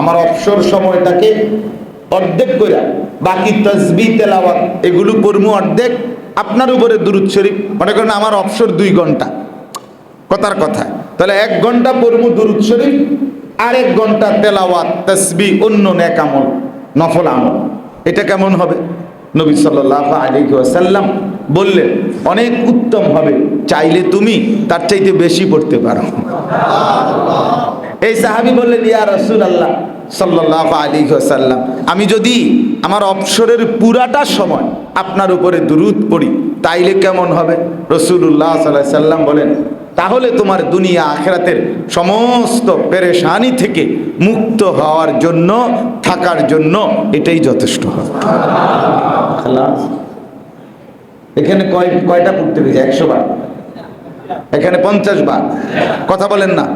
আমার অবসর সময়টাকে অর্ধেক করে বাকি তসবি তেলাওয়াত, এগুলো করব অর্ধেক। আপনার উপরে দুরুদ শরীফ, মনে করেন আমার অবসর দুই ঘণ্টা। কথার কথা। তাহলে এক ঘণ্টা পড়ব দুরুদ শরীফ, আর এক ঘণ্টা তেলাওয়াত তসবি অন্য নেক আমল, নফল আমল। এটা কেমন হবে? নবী সাল্লাহ আলী সাল্লাম বললেন, অনেক উত্তম হবে, চাইলে তুমি তার চাইতে বেশি পড়তে পারো। এই সাহাবি বললেন, ইয়া রসুল আল্লাহ সাল্লাহ আলী সাল্লাম আমি যদি আমার অবসরের পুরাটা সময় আপনার উপরে দুরুদ পড়ি, তাইলে কেমন হবে? রসুল্লাহ সাল্লাহ সাল্লাম বলেন, তাহলে তোমার দুনিয়া আখেরাতের সমস্ত পেরেশানি থেকে মুক্ত হওয়ার জন্য, থাকার জন্য এটাই যথেষ্ট হবে। এখানে কয়, কয়টা পড়তে পেরেছে? একশো বার। এখানে পঞ্চাশ বার। কথা বলেন না।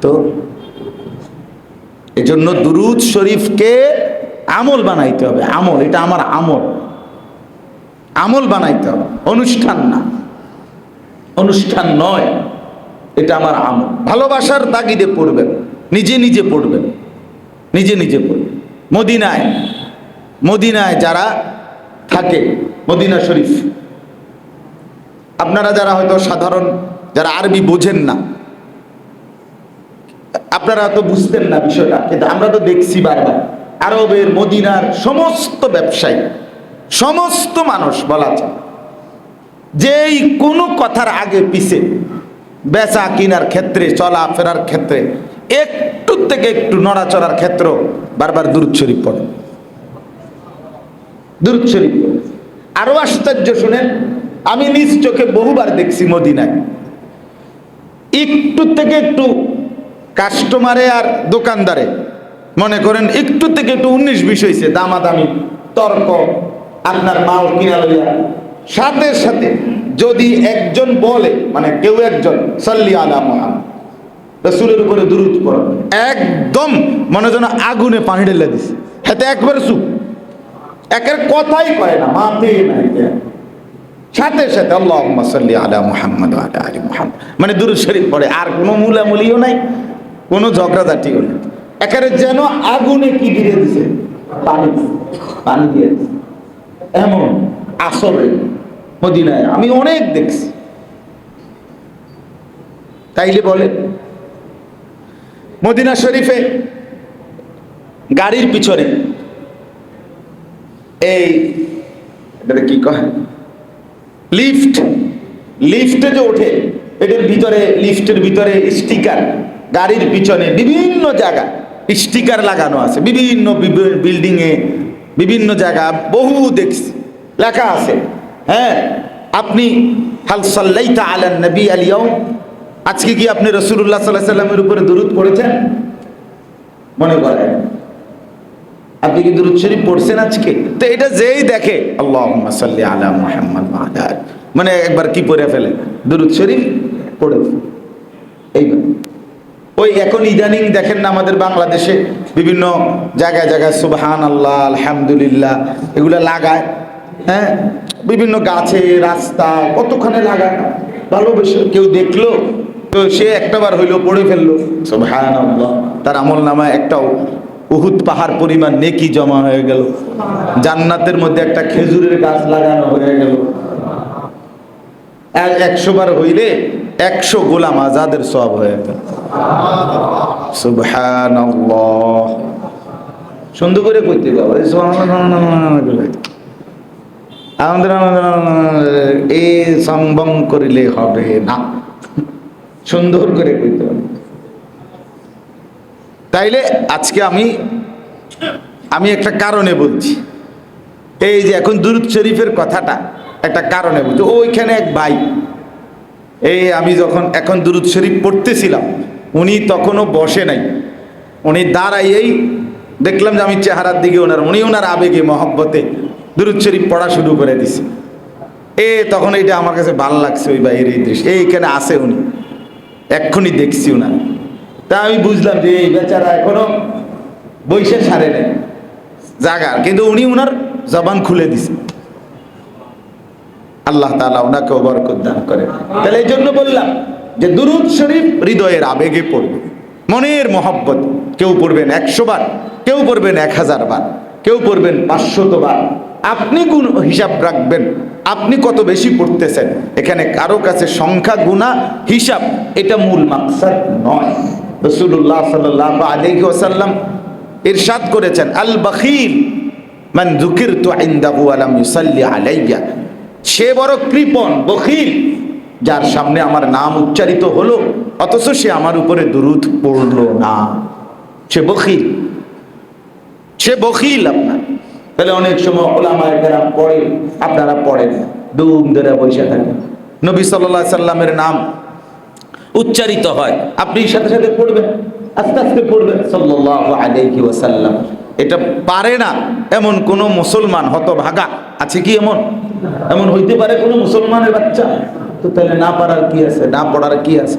তো এজন্য দুরুদ শরীফকে আমল বানাইতে হবে। আমল, এটা আমার আমল। আমল বানাইতে হবে। অনুষ্ঠান না। অনুষ্ঠান নয়। এটা আমার আমল। ভালোবাসার তাগিদে পড়বেন। নিজে নিজে পড়বেন। নিজে নিজে পড়বেন। মদিনায় মদিনায় যারা থাকে, মদিনা শরীফ। আপনারা যারা হয়তো সাধারণ, যারা আরবি বোঝেন না, আপনারা তো বুঝতেন না বিষয়টা, কিন্তু আমরা তো দেখছি বারবার আরবের, মদিনার সমস্ত ব্যবসায়ী, সমস্ত মানুষ বলা যায়, যেই কোনো কথার আগে পিছে, বেচা কিনার ক্ষেত্রে চলা ফেরার ক্ষেত্রে, একটু থেকে একটু নড়াচড়ার ক্ষেত্র বারবার দূর শরীফ পড়ে দূর শরীফ পড়ে। আরও আশ্চর্য শুনেন আমি নিজ চোখে বহুবার দেখছি মদিনায়। একটু থেকে একটু কাস্টমারে আর দোকানদারে, মনে করেন একটু থেকে একটু উনিশ বিশ হয়েছে দামাদামি, তর্ক, আপনার মাল কিনা লইয়া। সাথে সাথে যদি একজন বলে মানে কেউ একজন, সাল্লি আলা মোহাম্মদ রসুলের উপরে দুরুদ পড়ো। একদম মনে যেন আগুনে পানি ঢেলে দিছে। হাতে একবার চুপ। একের কথাই কয় না মাতে নাই। সাথে সাথে আল্লাহ মুহাম্মদ মানে দুরুদ শরীফ পড়ে, আর কোনো মূলামূলিও নাই, কোনো ঝগড়াঝাটিও নেই। একেবারে যেন আগুনে কি দিয়ে দিছে? পানি পানি দিয়ে এমন আসলে মদিনায় আমি অনেক দেখছি। তাইলে বলে মদিনা শরীফে গাড়ির পিছনে, এই কি কয়? লিফট। লিফটে যে ওঠে এটার ভিতরে, লিফটের ভিতরে স্টিকার, গাড়ির পিছনে বিভিন্ন জায়গা স্টিকার লাগানো আছে। বিভিন্ন বিল্ডিং এ বিভিন্ন জায়গা, বহু দেখছি। লেখা আছে হ্যাঁ আপনি হাল সাল্লাইতা আলা নবী আলিয়াও আজকে কি আপনি রসুল্লাহ সাল্লাহ সাল্লামের উপরে দরুদ পড়েছেন? মনে করেন। আপনি কি দুরুদ শরীফ পড়ছেন আজকে? তো এটা যেই দেখে আল্লাহ সাল্লি আলা মুহাম্মদ। মানে একবার কি পড়ে ফেলে? দুরুদ শরীফ পড়ে। এইবার। ওই এখন ইদানিং দেখেন না আমাদের বাংলাদেশে বিভিন্ন জায়গায় জায়গায় সুবহান আল্লাহ আলহামদুলিল্লাহ, এগুলো লাগায়। হ্যাঁ? বিভিন্ন গাছে, রাস্তা, কতখানে লাগায় ভালোবেসে কেউ দেখল, তো সে একটাবার হইল, পড়ে ফেলল। সুবহান আল্লাহ তার আমল নামায় একটাও উহুদ পাহাড় পরিমাণ নেকি জমা হয়ে গেল জান্নাতের মধ্যে একটা খেজুরের গাছ লাগানো হয়ে গেল আর একশো বার হইলে একশো গোলাম আজাদের সব হয়ে গেল সুন্দর করে কইতে আমাদের এই সম্বং করিলে হবে না সুন্দর করে কইতে তাইলে আজকে আমি আমি একটা কারণে বলছি। এই যে এখন দুরুদ শরীফের কথাটা, একটা কারণে বলছি। ওইখানে এক ভাই, এই আমি যখন এখন দুরুদ শরীফ পড়তেছিলাম, উনি তখনও বসে নাই। উনি দাঁড়াইয়েই দেখলাম যে আমি চেহারার দিকে ওনার, উনি ওনার আবেগে, মহব্বতে দুরুদ শরীফ পড়া শুরু করে দিছে। এ তখন এইটা আমার কাছে ভালো লাগছে ওই ভাইয়ের এই দৃশ্য। এইখানে আছে উনি। এক্ষুনি দেখছি ওনার তা আমি বুঝলাম যে এই বেচারা এখনও বৈশে ছাড়ে নেই। জাগার কিন্তু উনি উনার জবান খুলে দিছে। আল্লাহ তালা ওনাকে বরকত করে তাহলে এই জন্য বললাম যে দুরুদ শরীফ হৃদয়ের আবেগে পড়বে। মনের মহব্বত। কেউ পড়বেন একশো বার, কেউ পড়বেন এক হাজার বার, কেউ পড়বেন পাঁচশত বার। আপনি কোন হিসাব রাখবেন? আপনি কত বেশি পড়তেছেন? এখানে কারও কাছে সংখ্যা, গুণা, হিসাব, এটা মূল মাকসাদ নয়। রসুল্লাহ সাল্লাহ আলাইহি ওয়াসাল্লাম ইরশাদ করেছেন, আল বখিল মান ইনদাহু আলাম ইউসাল্লি আলাইয়া। সে বড় যার সামনে আমার নাম উচ্চারিত হলো, অথচ সে আমার উপরে দুরুদ পড়ল না। সে বখিল সে বখিল আপনার। তাহলে অনেক সময় পড়ে, আপনারা পড়েন দুম ধরে বসে থাকেন। নবী সাল্লাহ সাল্লামের নাম উচ্চারিত হয়। আপনি সাথে সাথে পড়বেন, আস্তে আস্তে পড়বেন। আলাইহি ওয়াসাল্লাম। এটা পারে না এমন কোন মুসলমান, হতভাগা। আছে কি এমন? এমন হইতে পারে কোন মুসলমানের বাচ্চা? তো তাহলে না পারার কি আছে? না পড়ার কি আছে?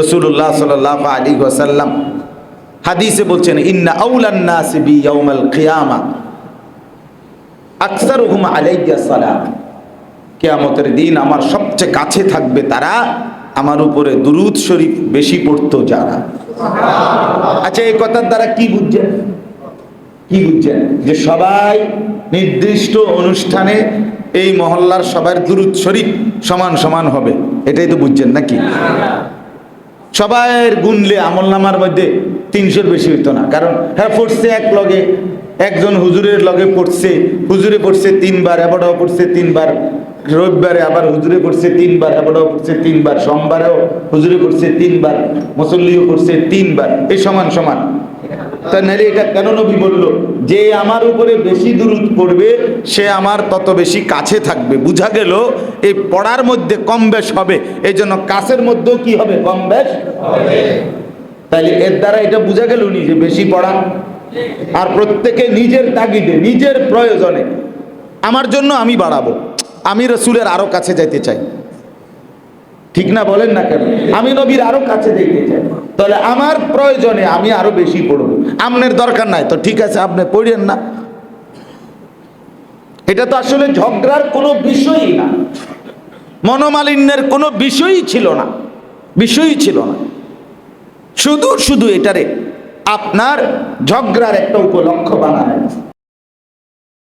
রসুল্লাহ সাল্লাহ আলী ওয়াসাল্লাম হাদিসে বলছেন, ইন্না আউলান নাসি বি ইয়াউমাল কিয়ামা আলাইয়া সালাম। কেয়ামতের দিন আমার সবচেয়ে কাছে থাকবে তারা আমার উপরে দুরুদ শরীফ বেশি পড়তো যারা। আচ্ছা এই কথার দ্বারা কি বুঝছেন? কি বুঝছেন? যে সবাই নির্দিষ্ট অনুষ্ঠানে এই মহল্লার সবার দুরুদ শরীফ সমান সমান হবে। এটাই তো বুঝছেন নাকি? সবাইয়ের গুনলে আমল নামার মধ্যে তিনশোর বেশি হইতো না। কারণ হ্যাঁ পড়ছে এক লগে, একজন হুজুরের লগে পড়ছে, হুজুরে পড়ছে তিনবার, এবারও পড়ছে তিনবার। রবিবারে আবার হুজুরে করছে তিনবার এবারও করছে তিনবার, সোমবারেও হুজুরে করছে তিনবার, মুসল্লিও করছে তিনবার, এই সমান সমান। তা নাহলে এটা কেন নবী বলল? যে আমার উপরে বেশি দূরত পড়বে, সে আমার তত বেশি কাছে থাকবে। বুঝা গেল, এই পড়ার মধ্যে কম বেশ হবে এই জন্য কাছের মধ্যেও কি হবে? কম বেশ তাহলে এর দ্বারা এটা বুঝা গেল নি যে বেশি পড়া? আর প্রত্যেকে নিজের তাগিদে, নিজের প্রয়োজনে। আমার জন্য আমি বাড়াবো। আমি রসুলের আরও কাছে যাইতে চাই। ঠিক না বলেন না কেন? আমি নবীর আরও কাছে দেখতে চাই। তাহলে আমার প্রয়োজনে আমি আরও বেশি পড়ব। আপনার দরকার নাই। তো ঠিক আছে, আপনি পড়েন না। এটা তো আসলে ঝগড়ার কোনো বিষয়ই না। মনোমালিন্যের কোনো বিষয়ই ছিল না। বিষয়ই ছিল না। শুধু শুধু এটারে আপনার ঝগড়ার একটা উপলক্ষ বানায়।